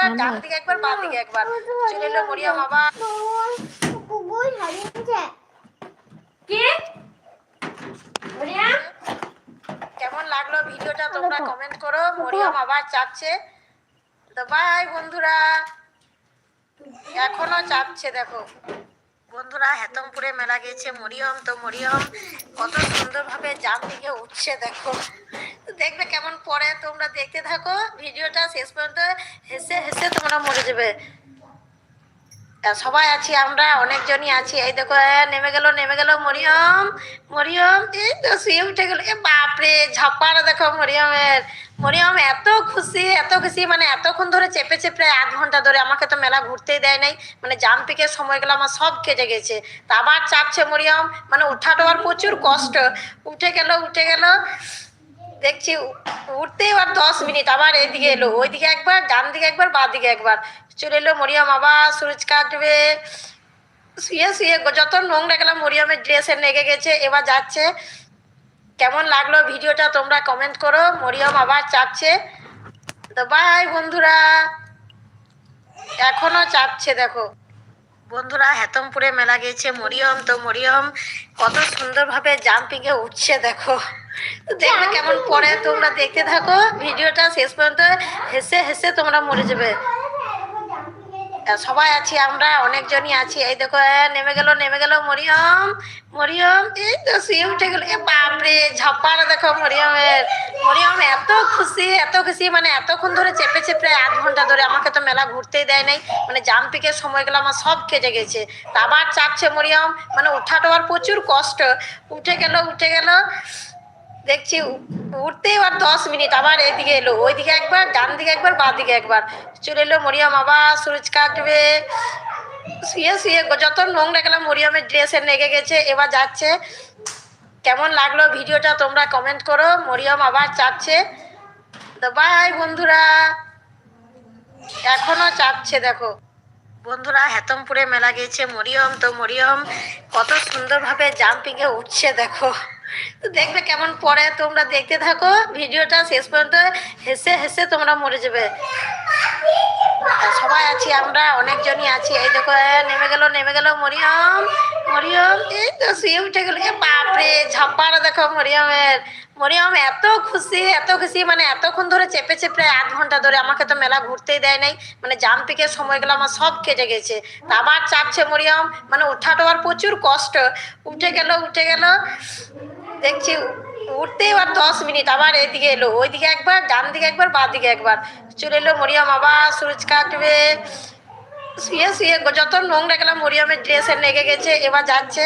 একবার ডান দিকে একবার বাঁ দিকে একবার। চলে এলো মরিয়ম আবার কুকুর হারিয়েছে কি? মরিয়াম কেমন লাগল ভিডিওটা? তোমরা কমেন্ট করো। মরিয়াম আবার চাচ্ছে তো বাই বন্ধুরা। এখনও চাচ্ছে দেখো। বন্ধুরা, হেতমপুরে মেলা গেছে মরিয়ম, তো মরিয়ম, কত সুন্দরভাবে জাম দিকে উঠছে, দেখো। দেখবে কেমন পরে তোমরা দেখতে থাকো। ভিডিওটা শেষ পর্যন্ত হেসে হেসে তোমরা মরে যাবে। সবাই আছি, আমরা অনেকজনই আছি। এই দেখো নেমে গেল নেমে গেল মরিয়ম। মরিয়ম, এই তো শুয়ে উঠে গেল। এ বাপরে, ঝাপাড়া দেখো মরিয়মের। মরিয়ম এত খুশি এত খুশি মানে এতক্ষণ ধরে চেপে চেপে আধ ঘণ্টা ধরে আমাকে তো মেলা ঘুরতেই দেয় নাই। মানে জাম্পিকের সময়গুলো আমার সব কেটে গেছে। তা আবার চাপছে মরিয়ম মানে উঠাটা আর প্রচুর কষ্ট। উঠে গেল উঠে গেল, দেখছি উঠতে এবার দশ মিনিট, আবার এদিকে এলো, ওইদিকে একবার ডান দিকে একবার বাঁ দিকে একবার। চলে এলো মরিয়ম আবার সুরজ কাটবে। শুয়ে শুয়ে, যত নোংরা গেলাম মরিয়মের ড্রেসে লেগে গেছে, এবার যাচ্ছে কেমন লাগল ভিডিওটা তোমরা কমেন্ট করো। মরিয়ম আবার চাপছে। তো বাই বন্ধুরা। এখনও চাপছে, দেখো। বন্ধুরা, হেতমপুরে মেলা গেছে মরিয়ম। তো মরিয়ম কত সুন্দরভাবে জাম্পিংয়ে উঠছে, দেখো। দেখবে কেমন পরে তোমরা দেখতে থাকো। ভিডিওটা শেষ পর্যন্ত হেসে হেসে তোমরা মরে যাবে। সবাই আছি, আমরা অনেকজনই আছি। এই দেখো নেমে গেল নেমে গেল, মরিয়ম মরিয়ম, এই তো শুয়ে উঠে গেল। এ বাপরে ঝাপাড়া দেখো মরিয়মের। মরিয়ম এত খুশি এত খুশি মানে এতক্ষণ ধরে চেপে চেপে আধ ঘণ্টা ধরে আমাকে তো মেলা ঘুরতেই দেয় নাই। মানে জাম্পিকের সময়গুলো আমার সব কেটে গেছে। আবার চাপছে মরিয়ম মানে উঠাটা আর প্রচুর কষ্ট। উঠে গেল উঠে গেল। দেখছি উঠতে এবার দশ মিনিট, আবার এদিকে এলো, ওইদিকে একবার ডান দিকে একবার বাঁ দিকে একবার। চলে এলো মরিয়ম, আবার সুরজ কাটবে। শুয়ে শুয়ে যত নোংরা গেলাম, মরিয়মের ড্রেসে লেগে গেছে, এবার যাচ্ছে। কেমন লাগল ভিডিওটা তোমরা কমেন্ট করো, মরিয়ম আবার চাপছে। তো বাই বন্ধুরা। এখনও চাপছে, দেখো। বন্ধুরা, হেতমপুরে মেলা গেছে মরিয়ম, তো মরিয়ম, কত সুন্দরভাবে জাম্পিংয়ে উঠছে, দেখো। দেখবে কেমন পরে তোমরা দেখতে থাকো। ভিডিওটা শেষ পর্যন্ত হেসে হেসে তোমরা মরে যাবে। সবাই আছি, আমরা অনেকজনই আছি। এই দেখো নেমে গেল নেমে গেল মরিয়ম। মরিয়ম, এই তো শুয়ে উঠে গেল। এ, বাপরে, ঝাপাড়া দেখো মরিয়মের। মরিয়ম, এত খুশি এত খুশি মানে এতক্ষণ ধরে চেপে চেপে আধ ঘণ্টা ধরে আমাকে তো মেলা ঘুরতেই দেয় নাই। মানে জাম্পিকের সময়গুলো আমার সব কেটে গেছে। আবার চাপছে মরিয়ম মানে উঠাটা আর প্রচুর কষ্ট। উঠে গেল উঠে গেল। দেখছি উঠতে এবার দশ মিনিট, আবার এদিকে এলো, ওইদিকে একবার, ডান দিকে একবার, বাঁ দিকে একবার। চলে এলো মরিয়ম, আবার সুরজ কাটবে। শুয়ে শুয়ে যত নোংরা গেলাম, মরিয়মের ড্রেসে লেগে গেছে, এবার যাচ্ছে।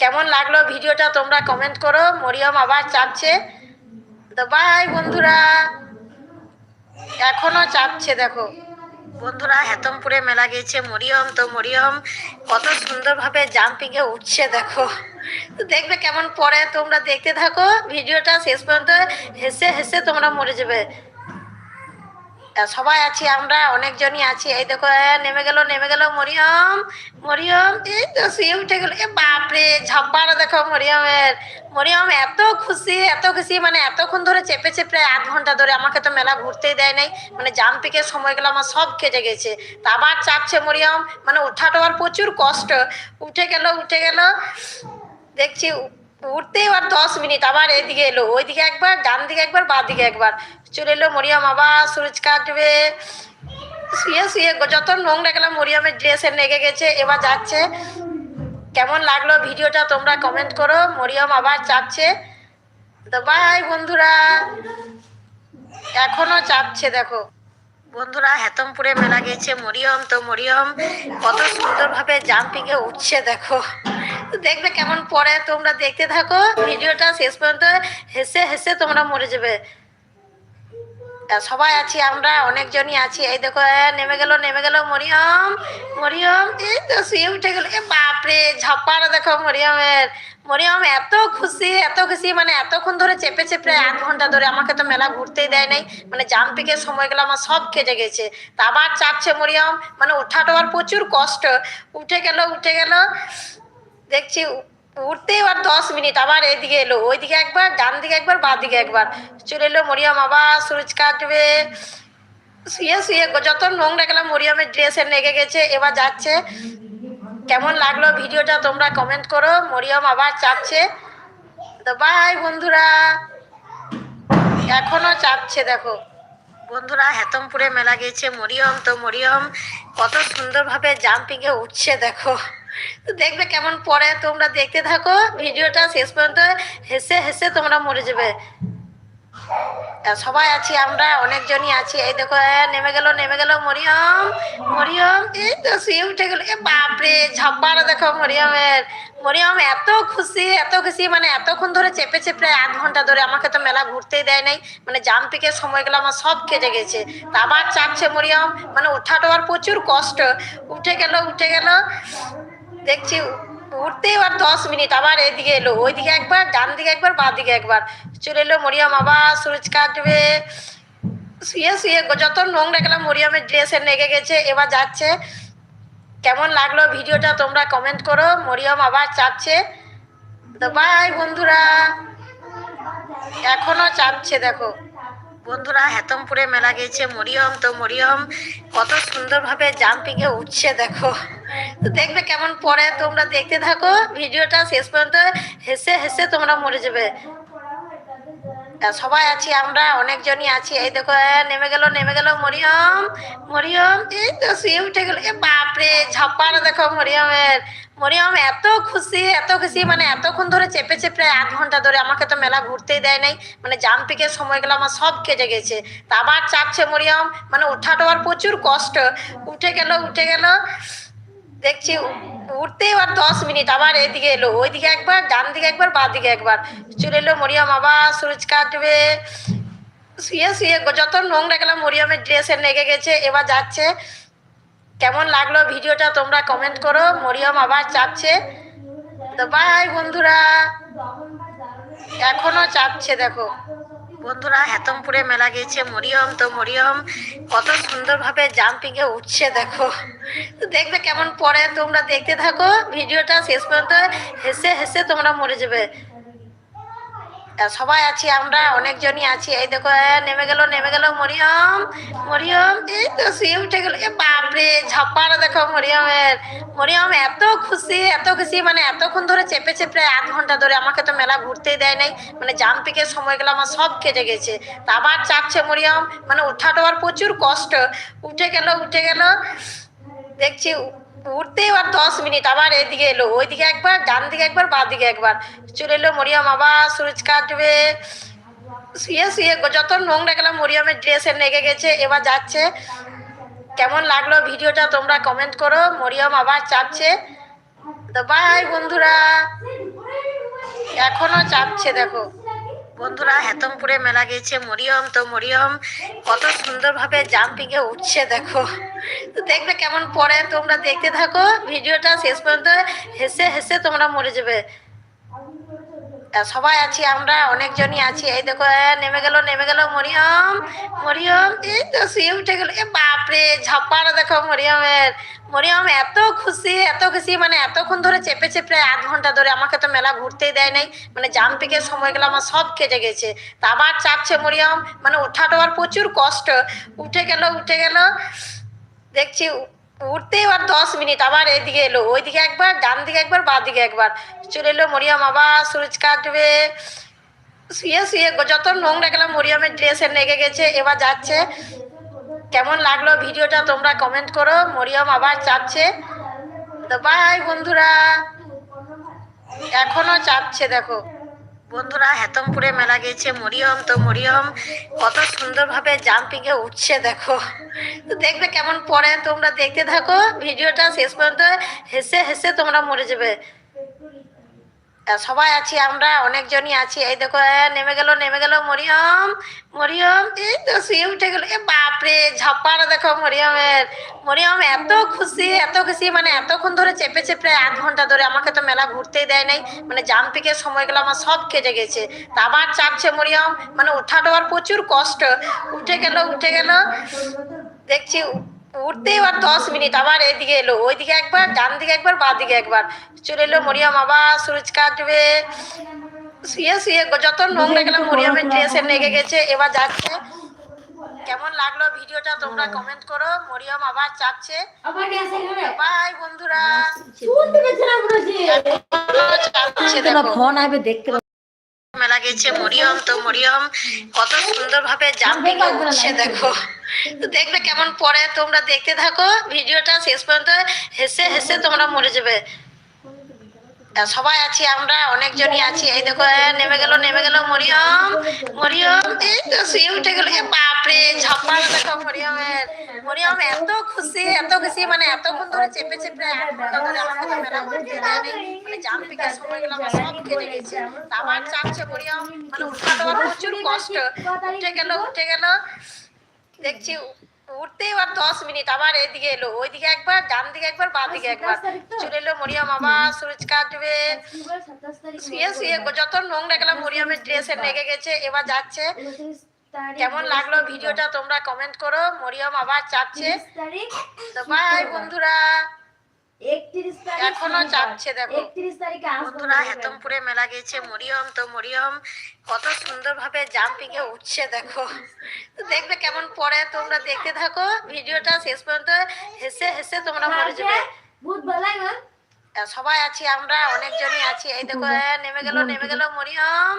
কেমন লাগল ভিডিওটা তোমরা কমেন্ট করো। মরিয়ম আবার চাপছে। তো বাই বন্ধুরা। এখনও চাপছে, দেখো। বন্ধুরা, হেতমপুরে মেলা গেছে মরিয়ম। তো মরিয়ম কত সুন্দরভাবে জাম্পিংয়ে উঠছে, দেখো। তো দেখবে কেমন পরে তোমরা দেখতে থাকো। ভিডিওটা শেষ পর্যন্ত হেসে হেসে তোমরা মরে যাবে। সবাই আছি, আমরা অনেকজনই আছি। এই দেখো নেমে গেল নেমে গেল, মরিয়ম মরিয়ম, এই তো শুয়ে উঠে গেল। এ বাপরে ঝাপাড়া দেখো মরিয়মের। মরিয়ম এত খুশি এত খুশি মানে এতক্ষণ ধরে চেপে চেপে আধ ঘণ্টা ধরে আমাকে তো মেলা ঘুরতেই দেয় নাই। মানে জাম্পিকের সময়গুলো আমার সব কেটে গেছে। তা আবার চাপছে মরিয়ম মানে উঠাটা আর প্রচুর কষ্ট। উঠে গেল উঠে গেল, দেখছি উঠতে এবার দশ মিনিট, আবার এদিকে এলো, ওইদিকে একবার ডান দিকে একবার বাঁ দিকে একবার। চলে এলো মরিয়ম, আবার সুরজ কাটবে। শুয়ে শুয়ে যত নোংরা গেলাম, মরিয়মের ড্রেসে লেগে গেছে। এবার যাচ্ছে। কেমন লাগল ভিডিওটা তোমরা কমেন্ট করো। মরিয়ম আবার চাপছে। তো বাই বন্ধুরা। এখনও চাপছে, দেখো। বন্ধুরা, হেতমপুরে মেলা গেছে মরিয়ম। তো মরিয়ম কত সুন্দরভাবে জাম্পিংয়ে উঠছে, দেখো। দেখবে কেমন পরে তোমরা দেখতে থাকো। ভিডিওটা শেষ পর্যন্ত হেসে হেসে তোমরা মরে যাবে। সবাই আছি, আমরা অনেকজনই আছি। এই দেখো নেমে গেল নেমে গেল, মরিয়ম মরিয়ম, এই তো শুয়ে উঠে গেল। এ, বাপরে, ঝাপাড়া দেখো মরিয়মের। মরিয়ম এত খুশি এত খুশি মানে এতক্ষণ ধরে চেপে চেপে আধ ঘণ্টা ধরে আমাকে তো মেলা ঘুরতেই দেয় নাই। মানে জাম্পিকের সময়গুলো আমার সব কেটে গেছে। তা আবার চাপছে মরিয়ম মানে উঠাটা আর প্রচুর কষ্ট। উঠে গেল উঠে গেল। দেখছি উঠতে এবার দশ মিনিট, আবার এদিকে এলো, ওইদিকে একবার ডান দিকে একবার বাঁ দিকে একবার। চলে এলো মরিয়ম, আবার সুরজ কাটবে। শুয়ে শুয়ে যত নোংরা গেলাম, মরিয়মের ড্রেসে লেগে গেছে, এবার যাচ্ছে। কেমন লাগল ভিডিওটা তোমরা কমেন্ট করো, মরিয়ম আবার চাপছে তো বাই বন্ধুরা। এখনও চাপছে দেখো। বন্ধুরা, হেতমপুরে মেলা গেছে মরিয়ম, তো মরিয়ম কত সুন্দরভাবে জাম্পিংয়ে উঠছে, দেখো। তো দেখবে কেমন পরে তোমরা দেখতে থাকো, ভিডিওটা শেষ পর্যন্ত হেসে হেসে তোমরা মরে যাবে। সবাই আছি, আমরা অনেকজনই আছি। এই দেখো নেমে গেল নেমে গেল, মরিয়ম মরিয়ম, এই তো শুয়ে উঠে গেল। এ বাপরে ঝাপ্পারা দেখো মরিয়মের। মরিয়ম এত খুশি এত খুশি মানে এতক্ষণ ধরে চেপেছে প্রায় আধ ঘণ্টা ধরে আমাকে তো মেলা ঘুরতেই দেয় নাই। মানে জাম্পিংয়ের সময়গুলো আমার সব কেটে গেছে। তা আবার চাপছে মরিয়ম মানে ওঠাটা আর প্রচুর কষ্ট। উঠে গেল উঠে গেল। দেখছি উঠতেই আর দশ মিনিট, আবার এদিকে এলো, ওইদিকে একবার ডান দিকে একবার বাঁ দিকে একবার। চলে এলো মরিয়ম, আবার সুরজ কাটবে। শুয়ে শুয়ে যত নোংরা গেলাম মরিয়মের ড্রেসে লেগে গেছে, এবার যাচ্ছে। কেমন লাগল ভিডিওটা তোমরা কমেন্ট করো। মরিয়ম আবার চাপছে। তো বাই বন্ধুরা। এখনও চাপছে, দেখো। বন্ধুরা, হেতমপুরে মেলা গেছে মরিয়ম, তো মরিয়ম কত সুন্দরভাবে জাম্পিংয়ে উঠছে, দেখো। তো দেখবে কেমন পরে তোমরা দেখতে থাকো, ভিডিওটা শেষ পর্যন্ত হেসে হেসে তোমরা মরে যাবে। সবাই আছি আমরা, অনেকজনই আছি। এই দেখো নেমে গেল নেমে গেল, মরিয়ম মরিয়ম, এই তো শুয়ে উঠে গেল। বাপরে ঝাপ্পারা দেখো মরিয়মের। মরিয়ম এত খুশি এত খুশি মানে এতক্ষণ ধরে চেপে চেপে আধ ঘণ্টা ধরে আমাকে তো মেলা ঘুরতেই দেয় নাই। মানে জাম্পিংয়ের সময়গুলো আমার সব কেটে গেছে। তা আবার চাপছে মরিয়ম মানে ওঠাটা আর প্রচুর কষ্ট। উঠে গেল উঠে গেল। দেখছি উ- উঠতেই আর দশ মিনিট, আবার এদিকে এলো, ওইদিকে একবার ডান দিকে একবার বাঁ দিকে একবার। চলে এলো মরিয়ম, আবার সুরজ কাটবে। শুয়ে শুয়ে যত নোংরা গেলাম, মরিয়মের ড্রেসে লেগে গেছে, এবার যাচ্ছে। কেমন লাগল ভিডিওটা তোমরা কমেন্ট করো, মরিয়ম আবার চাপছে তো বাই বন্ধুরা। এখনও চাপছে দেখো। বন্ধুরা, হেতমপুরে মেলা গিয়েছে মরিয়ম। তো মরিয়ম, কত সুন্দরভাবে এ উঠছে, দেখো। দেখবে কেমন পরে তোমরা দেখতে থাকো। ভিডিওটা শেষ পর্যন্ত হেসে হেসে তোমরা মরে যাবে। সবাই আছি, আমরা অনেকজনই আছি। এই দেখো নেমে গেল নেমে গেল, মরিয়ম মরিয়ম, এই তো শুয়ে উঠে গেল। এ বাপরে ঝাপ্পারা দেখো মরিয়মের। মরিয়ম এত খুশি এত খুশি মানে এতক্ষণ ধরে চেপে চেপে আধ ঘণ্টা ধরে। আমাকে তো মেলা ঘুরতেই দেয় নাই। মানে জাম্পিংয়ের সময়গুলো আমার সব কেটে গেছে। তা আবার চাপছে মরিয়ম। মানে ওঠাটা আর প্রচুর কষ্ট। উঠে গেল উঠে গেল। দেখছি উঠতেই আর দশ মিনিট, আবার এদিকে এলো, ওইদিকে একবার ডান দিকে একবার বাঁ দিকে একবার। চলে এলো মরিয়ম আবার সুরজ কাটবে। শুয়ে শুয়ে যত নোংরা গেলাম, মরিয়মের ড্রেসে লেগে গেছে, এবার যাচ্ছে। কেমন লাগল ভিডিওটা তোমরা কমেন্ট করো, মরিয়ম আবার চাপছে। তো বাই বন্ধুরা। এখনও চাপছে, দেখো। বন্ধুরা, হেতমপুরে মেলা গেছে মরিয়ম, তো মরিয়ম, কত সুন্দরভাবে জাম্পিংয়ে উঠছে, দেখো। তো দেখবে কেমন পরে তোমরা দেখতে থাকো। ভিডিওটা শেষ পর্যন্ত হেসে হেসে তোমরা মরে যাবে। সবাই আছি, আমরা অনেকজনই আছি। এই দেখো নেমে গেল নেমে গেল মরিয়ম। মরিয়ম, এই তো শুয়ে উঠে গেল। এ বাপরে ঝাপ্পারা দেখো মরিয়মের। মরিয়ম এত খুশি এত খুশি মানে এতক্ষণ ধরে চেপে চেপে আধ ঘণ্টা ধরে আমাকে তো মেলা ঘুরতেই দেয় নাই। মানে জাম্পিংয়ের সময়গুলো আমার সব কেটে গেছে। তা আবার চাপছে মরিয়ম। মানে আর প্রচুর কষ্ট। উঠে গেল উঠে গেল। দেখছি উ- উঠতেই আর দশ মিনিট, আবার এদিকে এলো, ওইদিকে একবার ডান দিকে একবার বাঁ দিকে একবার। চলে এলো মরিয়ম আবার সুরজ কাটবে। শুয়ে শুয়ে যত নোংরা গেলাম, মরিয়মের ড্রেসে লেগে গেছে, এবার যাচ্ছে। কেমন লাগল ভিডিওটা তোমরা কমেন্ট করো, মরিয়ম আবার চাপছে। তো বাই বন্ধুরা। এখনও চাপছে, দেখো। বন্ধুরা, হেতমপুরে মেলা গেছে মরিয়ম, তো মরিয়ম, কত সুন্দরভাবে এ উঠছে, দেখো। তো দেখবে কেমন পরে তোমরা দেখতে থাকো। ভিডিওটা শেষ পর্যন্ত হেসে হেসে তোমরা মরে যাবে। সবাই আছি, আমরা অনেকজনই আছি। এই দেখো নেমে গেল নেমে গেল, মরিয়ম মরিয়ম, এই তো শুয়ে উঠে গেল। এ বাপরে ঝাপ্পারা দেখো মরিয়মের। মরিয়ম এত খুশি এত খুশি মানে এতক্ষণ ধরে চেপেছে প্রায় আধ ঘণ্টা ধরে আমাকে তো মেলা ঘুরতেই দেয় নাই। মানে জাম্পিংয়ের সময়গুলো আমার সব কেটে গেছে। তা আবার চাপছে মরিয়ম মানে আর প্রচুর কষ্ট। উঠে গেল উঠে গেল। দেখছি উ- উঠতেই আর দশ মিনিট আবার এদিকে এলো ওইদিকে একবার ডান দিকে একবার বাঁ দিকে একবার। চলে এলো মরিয়ম আবার সুরজ কাটবে শুয়ে শুয়ে যত নোংরা গেলাম মরিয়মের ড্রেসে লেগে গেছে। এবার যাচ্ছে। কেমন লাগল ভিডিওটা তোমরা কমেন্ট করো। মরিয়ম আবার এখানে বাই বন্ধুরা ফোন আসবে দেখতে মেলা মরিয়ম তো মরিয়ম কত সুন্দর ভাবে জাম্পিং করছে দেখো। তো দেখবে কেমন পরে তোমরা দেখতে থাকো ভিডিওটা শেষ পর্যন্ত হেসে হেসে তোমরা মরে যাবে। সবাই আছি আমরা অনেকজনই আছি। এই দেখো এ, নেমে গেল নেমে গেল মরিয়ম। মরিয়ম এই তো শুয়ে উঠে গেল। বাপরে ঝাপার দেখো মরিয়মের। মরিয়ম এত খুশি এত খুশি মানে এতক্ষণ ধরে চেপে চেপে মানে জাম্পিংয়ের সময় গেল সব কেটে গেছে। আবার চাপছে মরিয়ম মানে উঠা দেওয়ার প্রচুর কষ্ট। উঠে গেল উঠে গেল। দেখছি উঠতে এবার দশ মিনিট আবার এদিকে এলো ওইদিকে একবার ডান দিকে একবার বাঁ দিকে একবার। চলে এলো মরিয়ম আবার সুরজ কাটবে। শুয়ে শুয়ে যত নোংরা গেলাম মরিয়মের ড্রেসে লেগে গেছে এবার যাচ্ছে। কেমন লাগল ভিডিওটা তোমরা কমেন্ট করো মরিয়ম আবার চাচ্ছে তো বাই বন্ধুরা। এখনও চাপছে দেখো। বন্ধুরা হেতমপুরে মেলা গেছে মরিয়ম তো মরিয়ম কত সুন্দর ভাবে জাম্পিং এ উঠছে দেখো। তো দেখবে কেমন পরে তোমরা দেখতে থাকো। ভিডিওটা শেষ পর্যন্ত হেসে হেসে তোমরা মরে যাবে। বহুত আর সবাই আছি আমরা অনেকজনই আছি। এই দেখো নেমে গেল নেমে গেল মরিয়ম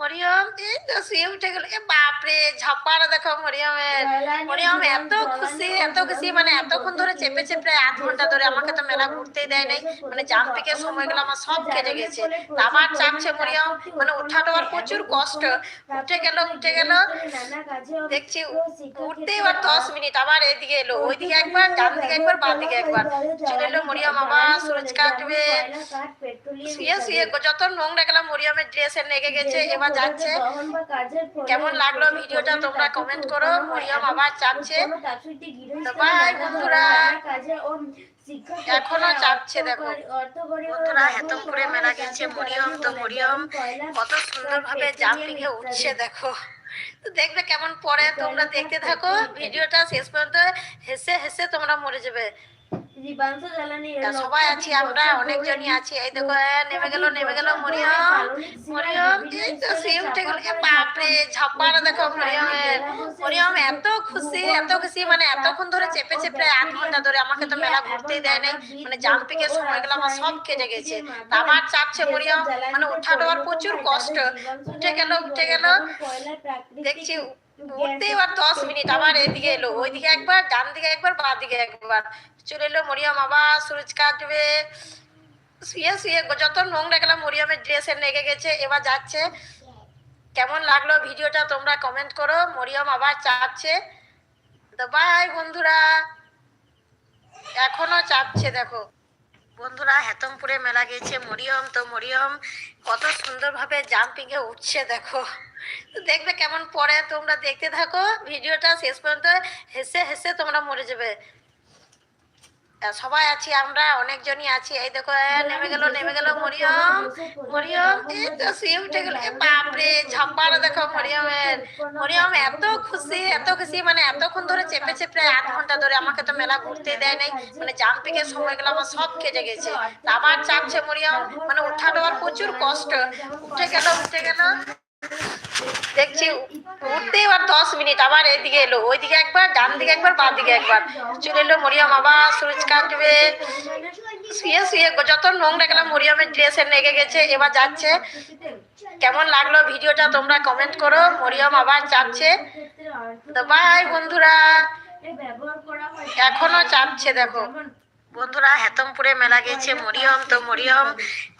মরিয়ম এই তো শুয়ে উঠে গেল। এ বাপরে ঝাপার দেখো মরিয়মের। মরিয়ম এত খুশি এত খুশি মানে এতক্ষণ ধরে চেপে চেপে আধ ঘণ্টা ধরে আমাকে তো মেলা ঘুরতেই দেয় নাই। মানে জাম্পিং এর সময় গেলো আমার সব কেটে গেছে। আবার চাপছে মরিয়ম মানে উঠাটা আর প্রচুর কষ্ট। উঠে গেল উঠে গেল। দেখছি উঠতেই আবার দশ মিনিট আবার এদিকে এলো। ওইদিকে একবার ডান দিকে একবার বাঁ দিকে একবার। চলে এলো মরিয়ম আবার সুরজ কাটবে শুয়ে শুয়ে যত নোংরা গেলাম মরিয়মের ড্রেসে লেগে গেছে এবার যাচ্ছে। কেমন লাগল ভিডিওটা তোমরা কমেন্ট করো মরিয়ম আবার চাপছে বাই বন্ধুরা। এখনও চাপছে দেখো। বন্ধুরা হেতমপুরে মেলা গেছে মরিয়ম তো মরিয়ম কত সুন্দর ভাবে জাম্পিং এ উঠছে দেখো। তো দেখবে কেমন পরে তোমরা দেখতে থাকো। ভিডিওটা শেষ পর্যন্ত হেসে হেসে তোমরা মরে যাবে। সবাই আছি আমরা অনেকজনই আছি এই দেখো নেমে গেল নেমে গেল মরিয়ম মরিয়ম এই উঠে গেল বাপরে দেখো মরিয়মের মরিয়ম এত খুশি এত খুশি মানে এতক্ষণ ধরে চেপে চেপে আধ ঘণ্টা ধরে আমাকে তো মেলা ঘুরতেই দেয় নাই মানে জাম্পিং এর সময় গেলো আমার সব কেটে গেছে তা আবার চাপছে মরিয়ম মানে উঠা দেওয়ার প্রচুর কষ্ট উঠে গেল উঠে গেল দেখছি দশ মিনিট এদিকে এলো, ওইদিকে একবার ডান দিকে একবার দিকে একবার। চলে এলো মরিয়ম আবার, সুরজ কাটবে। শুয়ে শুয়ে যত নোংরা গেলাম মরিয়মের ড্রেসে লেগে গেছে, এবার যাচ্ছে। কেমন লাগল ভিডিওটা তোমরা কমেন্ট করো। মরিয়ম আবার চাপছে। তো বাই বন্ধুরা। এখনও চাপছে, দেখো। বন্ধুরা, হেতমপুরে মেলা গেছে মরিয়ম, তো মরিয়ম, কত সুন্দরভাবে এ উঠছে, দেখো। দেখবে কেমন পরে তোমরা দেখতে থাকো। ভিডিওটা শেষ পর্যন্ত হেসে হেসে তোমরা মরে যাবে। সবাই আছি আমরা অনেকজনই আছি। এই দেখো নেমে গেল নেমে গেল মরিয়ম। মরিয়ম এই তো শুয়ে উঠে গেল। বাপরে ঝাপার দেখো মরিয়মের। মরিয়ম এত খুশি এত খুশি মানে এতক্ষণ ধরে চেপে চেপে আধ ঘণ্টা ধরে আমাকে তো মেলা ঘুরতে দেয় নাই মানে জাম্পিং এর সময় গেলো আমার সব কেটে গেছে। আবার চাপছে মরিয়ম মানে উঠা দেওয়ার প্রচুর কষ্ট। উঠে গেল উঠে গেল। দেখছি উঠতে এবার দশ মিনিট, আবার এদিকে এলো, ওইদিকে একবার ডান দিকে একবার বাঁ দিকে একবার। চলে এলো মরিয়ম, আবার সুরজ কাটবে শুয়ে শুয়ে যত নোংরা গেলাম মরিয়মের ড্রেসে লেগে গেছে, এবার যাচ্ছে। কেমন লাগল ভিডিওটা তোমরা কমেন্ট করো, মরিয়ম আবার চাপছে। তো বাই বন্ধুরা। এখনও চাপছে, দেখো। বন্ধুরা, হেতমপুরে মেলা গেছে মরিয়ম, তো মরিয়ম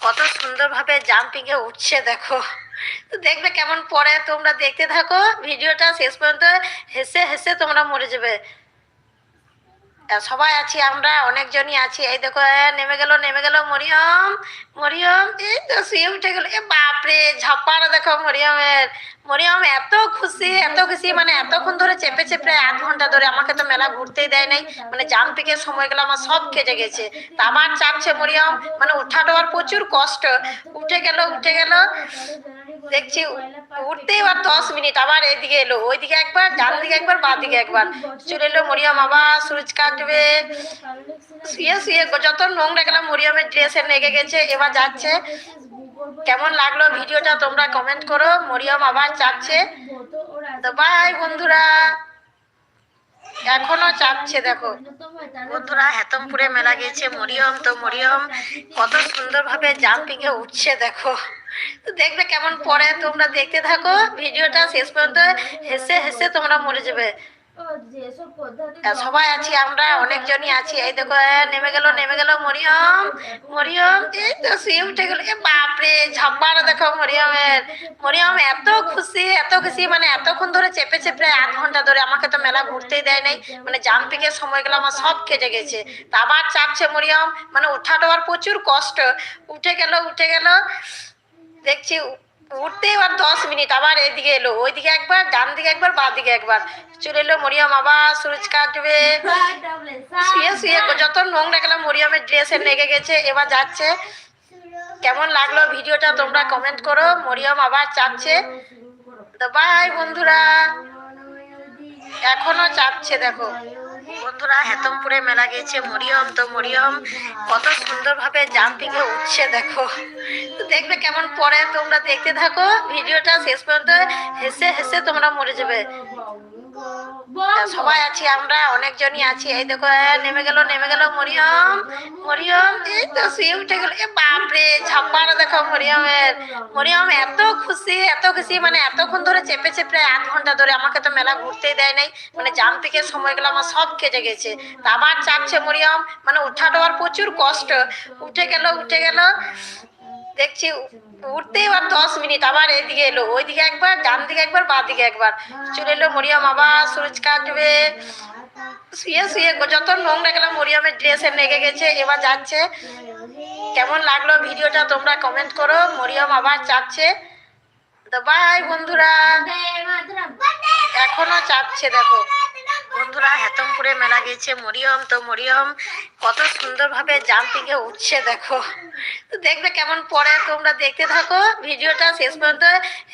কত সুন্দর ভাবে জাম্পিং এ উঠছে, দেখো। তো দেখবে কেমন পরে তোমরা দেখতে থাকো। ভিডিওটা শেষ পর্যন্ত হেসে হেসে তোমরা মরে যাবে। সবাই আছি আমরা, অনেকজনই আছি। এই দেখো নেমে গেল নেমে গেল, মরিয়ম। মরিয়ম, এই তো শুয়ে উঠে গেল। এ বাপরে, ঝাপার দেখো মরিয়মের। মরিয়ম এত খুশি এত খুশি মানে এতক্ষণ ধরে চেপে চেপে আধ ঘণ্টা ধরে আমাকে তো মেলা ঘুরতেই দেয় নাই। মানে জাম্পিং এর সময় গেলো আমার সব কেটে গেছে। তা আবার চাপছে মরিয়ম মানে উঠা দেওয়ার প্রচুর কষ্ট। উঠে গেল উঠে গেল। দেখছি উঠতে এবার দশ মিনিট আবার এদিকে এলো। ওইদিকে একবার ডান দিকে একবার বাঁ দিকে একবার। চলে এলো মরিয়ম আবার সুরজ কাটবে। শুয়ে শুয়ে যত নোংরা গেলাম, মরিয়মের ড্রেসে লেগে গেছে। এবার যাচ্ছে। কেমন লাগল ভিডিওটা তোমরা কমেন্ট করো। মরিয়ম আবার চাপছে তো বাই বন্ধুরা। এখনও চাপছে দেখো। বন্ধুরা, হেতমপুরে মেলা গেছে মরিয়ম। তো মরিয়ম কত সুন্দরভাবে জাম্পিং এ উঠছে, দেখো। দেখবে কেমন পরে তোমরা দেখতে থাকো। ভিডিওটা শেষ পর্যন্ত হেসে হেসে তোমরা মরে যাবে। সবাই আছি, আমরা অনেকজনই আছি। এই দেখো নেমে গেল নেমে গেল, মরিয়ম মরিয়ম, এই তো উঠে গেল। বাপরে ঝাম্পার দেখো, মরিয়মের। মরিয়ম, এত খুশি এত খুশি মানে এতক্ষণ ধরে চেপে চেপে আধ ঘণ্টা ধরে আমাকে তো মেলা ঘুরতেই দেয় নাই। মানে জাম্পিং এর সময়গুলো আমার সব কেটে গেছে। তা আবার চাপছে মরিয়ম মানে ওঠাটা আর প্রচুর কষ্ট। উঠে গেল উঠে গেল। দেখছি উঠতে এবার দশ মিনিট, আবার এদিকে এলো, ওইদিকে একবার, ডান দিকে একবার, বাঁ দিকে একবার। চলে এলো মরিয়ম আবার সুরজ কাটবে। শুয়ে শুয়ে, যত নোংরা গেলাম, মরিয়মের ড্রেসে লেগে গেছে, এবার যাচ্ছে। কেমন লাগল ভিডিওটা তোমরা কমেন্ট করো, মরিয়ম আবার চাপছে তো বাই বন্ধুরা। এখনও চাপছে, দেখো। বন্ধুরা, হেতমপুরে মেলা গেছে। মরিয়ম তো মরিয়ম, কত সুন্দরভাবে এ উঠছে, দেখো। তো দেখবে কেমন পরে তোমরা দেখতে থাকো। ভিডিওটা শেষ পর্যন্ত হেসে হেসে তোমরা মরে যাবে। সবাই আছি, আমরা অনেকজনই আছি। এই দেখো নেমে গেল নেমে গেল মরিয়ম। মরিয়ম, এই তো শুয়ে উঠে গেল। এ, বাপরে ঝাপ্পার দেখো মরিয়মের। মরিয়ম, এত খুশি এত খুশি মানে এতক্ষণ ধরে চেপে চেপে আধ ঘণ্টা ধরে আমাকে তো মেলা ঘুরতেই দেয় নাই। মানে জাম্পিংয়ের সময়গুলো আমার সব কেটে গেছে। আবার চাপছে মরিয়ম। মানে আর প্রচুর কষ্ট। উঠে গেল উঠে গেল। দেখছি উ- উঠতে এবার দশ মিনিট, আবার এদিকে এলো, ওইদিকে একবার ডান দিকে একবার বাঁ দিকে একবার। চলে এলো মরিয়ম, আবার সুরজ কাটবে। শুয়ে শুয়ে যত নোংরা গেলাম, মরিয়মের ড্রেসে লেগে গেছে, এবার যাচ্ছে। কেমন লাগল ভিডিওটা তোমরা কমেন্ট করো, মরিয়ম আবার চাপছে। তো বাই বন্ধুরা। এখনও চাপছে, দেখো। বন্ধুরা, হেতমপুরে মেলা গেছে মরিয়ম, তো মরিয়ম, কত সুন্দরভাবে থেকে উঠছে, দেখো। তো দেখবে কেমন পরে তোমরা দেখতে থাকো। ভিডিওটা শেষ পর্যন্ত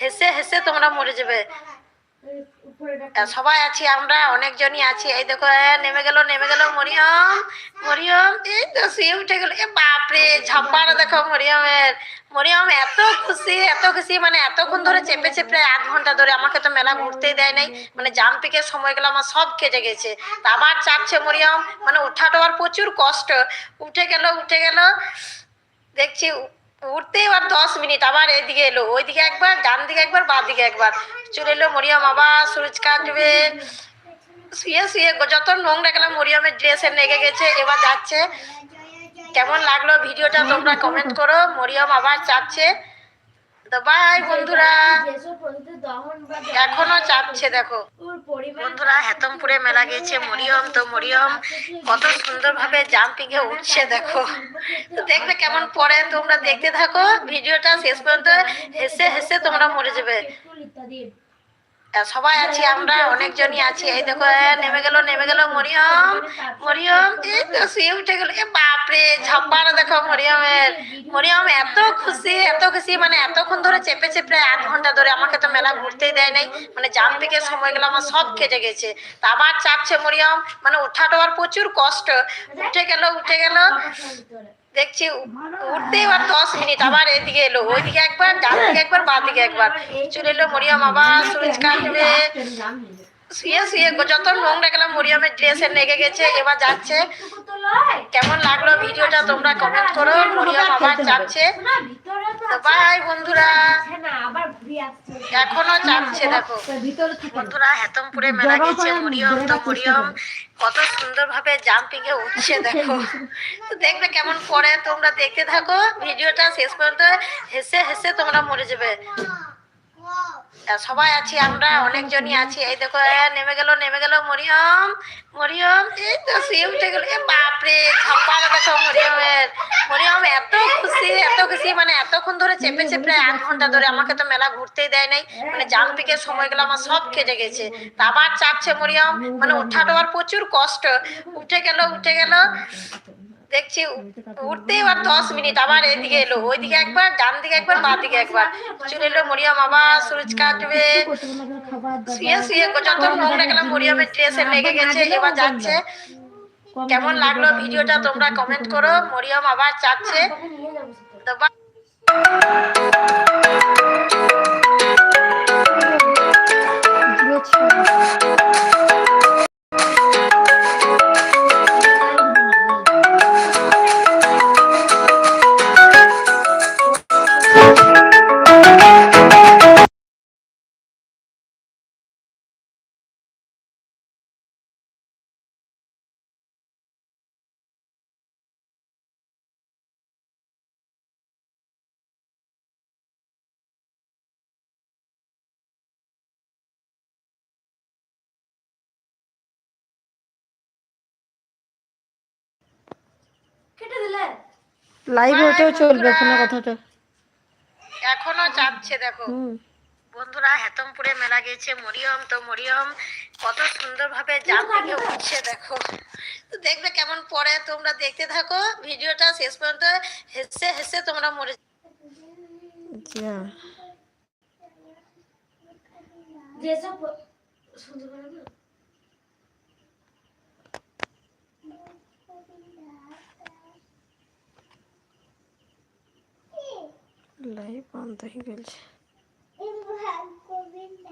হেসে হেসে তোমরা মরে যাবে। সবাই আছি, আমরা অনেকজনই আছি। এই দেখো নেমে গেল নেমে গেল, মরিয়ম মরিয়ম, এই তো শুয়ে উঠে গেল। এ বাপরে ঝাপ্পার দেখো মরিয়মের। মরিয়ম এত খুশি এত খুশি মানে এতক্ষণ ধরে চেপে চেপে আধ ঘণ্টা ধরে আমাকে তো মেলা ঘুরতেই দেয় নাই। মানে জাম্পিং এর সময়গুলো আমার সব কেটে গেছে। তা আবার চাপছে মরিয়ম মানে ওঠাটা আর প্রচুর কষ্ট। উঠে গেল উঠে গেল। দেখছি উঠতে এবার দশ মিনিট, আবার এদিকে এলো, ওইদিকে একবার ডান দিকে একবার বাঁ দিকে একবার। চলে এলো মরিয়াম, আবার সুরজ কাটবে। শুয়ে শুয়ে যত নোংরা গেলাম, মরিয়মের ড্রেসে লেগে গেছে, এবার যাচ্ছে। কেমন লাগল ভিডিওটা তোমরা কমেন্ট করো। মরিয়াম আবার চাপছে তো বাই বন্ধুরা। এখনও চাপছে দেখো। বন্ধুরা হেতমপুরে মেলা গেছে মরিয়ম তো মরিয়ম। কত সুন্দরভাবে জাম্পিং এ উঠছে দেখো। তো দেখবে কেমন পড়ে তোমরা দেখতে থাকো। ভিডিওটা শেষ পর্যন্ত হেসে হেসে তোমরা মরে যাবে। সবাই আছি, আমরা অনেকজনই আছি। এই দেখো নেমে গেল নেমে গেল, মরিয়ম। মরিয়ম এই তো শুয়ে উঠে গেল। এ, বাপরে, ঝাপ্পার দেখো মরিয়মের। মরিয়ম এত খুশি এত খুশি মানে এতক্ষণ ধরে চেপে চেপে আধ ঘণ্টা ধরে আমাকে তো মেলা ঘুরতেই দেয় নাই। মানে জাম্পিং এর সময়গুলো আমার সব কেটে গেছে। তা আবার চাপছে মরিয়ম। মানে ওঠাটা প্রচুর কষ্ট। উঠে গেল উঠে গেল। দেখছি উঠতেই উঠতে এবার দশ মিনিট, আবার এদিকে এলো, ওইদিকে একবার, ডান দিকে একবার, বাঁ দিকে একবার। চলে এলো মরিয়ম, আবার সুরজ কাটবে শুয়ে শুয়ে যত নোংরা গেলাম মরিয়মের ড্রেসে লেগে গেছে, এবার যাচ্ছে। কেমন লাগল ভিডিওটা তোমরা কমেন্ট করো, মরিয়ম আবার তো বাই বন্ধুরা। এখনও চাপছে দেখো। বন্ধুরা, হেতমপুরে মেলা গেছে, মরিয়ম তো মরিয়ম। কত সুন্দরভাবে জাম্পিং এ উঠছে, দেখো। দেখবে কেমন পরে তোমরা দেখতে থাকো। ভিডিওটা শেষ পর্যন্ত হেসে হেসে তোমরা মরে যাবে। সবাই আছি, আমরা অনেকজনই আছি। এই দেখো নেমে গেল নেমে গেল, মরিয়ম মরিয়ম, এই তো শুয়ে উঠে গেল। বাপরে দেখো মরিয়মের। মরিয়ম, এত খুশি এত খুশি মানে এতক্ষণ ধরে চেপে চেপে আধ ঘণ্টা ধরে আমাকে তো মেলা ঘুরতেই দেয় নাই। মানে জাম্পিং এর সময়গুলো আমার সব কেটে গেছে। আবার চাপছে মরিয়ম মানে ওঠাটা আর প্রচুর কষ্ট। উঠে গেল উঠে গেল। দেখছি উ- উঠতে এবার দশ মিনিট আবার এদিকে এলো ওইদিকে একবার ডান দিকে একবার বাঁ দিকে একবার। চলে এলো মরিয়ম আবার সুরজ কাটবে। শুয়ে শুয়ে যত নোংরা গেলাম মরিয়মের ড্রেসে লেগে গেছে এবার যাচ্ছে। কেমন লাগল ভিডিওটা তোমরা কমেন্ট করো মরিয়ম আবার চাপছে লাইভে ওটাও চলবে ফোনে কথাটা এখনও যাচ্ছে দেখো। বন্ধুরা হেতমপুরে মেলা গেছে মরিয়ম তো মরিয়ম কত সুন্দরভাবে জাম থেকে উঠছে দেখো। তো দেখবে কেমন পরে তোমরা দেখতে থাকো। ভিডিওটা শেষ পর্যন্ত হেসে হেসে তোমরা মরে যা যেসব শুনতে লাইভ বন্ধ হয়ে গেছে গোবিন্দ